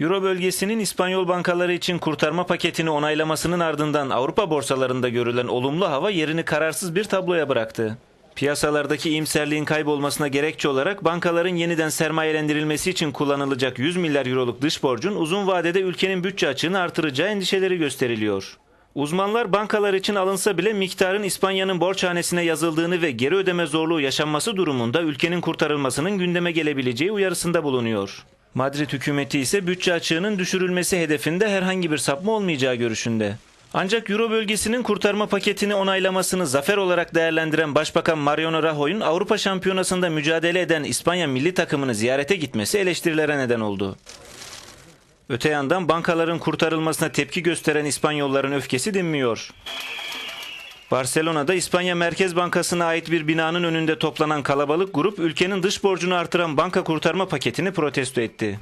Euro bölgesinin İspanyol bankaları için kurtarma paketini onaylamasının ardından Avrupa borsalarında görülen olumlu hava yerini kararsız bir tabloya bıraktı. Piyasalardaki iyimserliğin kaybolmasına gerekçe olarak bankaların yeniden sermayelendirilmesi için kullanılacak 100 milyar euroluk dış borcun uzun vadede ülkenin bütçe açığını artıracağı endişeleri gösteriliyor. Uzmanlar bankalar için alınsa bile miktarın İspanya'nın borçhanesine yazıldığını ve geri ödeme zorluğu yaşanması durumunda ülkenin kurtarılmasının gündeme gelebileceği uyarısında bulunuyor. Madrid hükümeti ise bütçe açığının düşürülmesi hedefinde herhangi bir sapma olmayacağı görüşünde. Ancak Euro bölgesinin kurtarma paketini onaylamasını zafer olarak değerlendiren Başbakan Mariano Rajoy'un Avrupa Şampiyonası'nda mücadele eden İspanya milli takımını ziyarete gitmesi eleştirilere neden oldu. Öte yandan bankaların kurtarılmasına tepki gösteren İspanyolların öfkesi dinmiyor. Barcelona'da İspanya Merkez Bankası'na ait bir binanın önünde toplanan kalabalık grup ülkenin dış borcunu artıran banka kurtarma paketini protesto etti.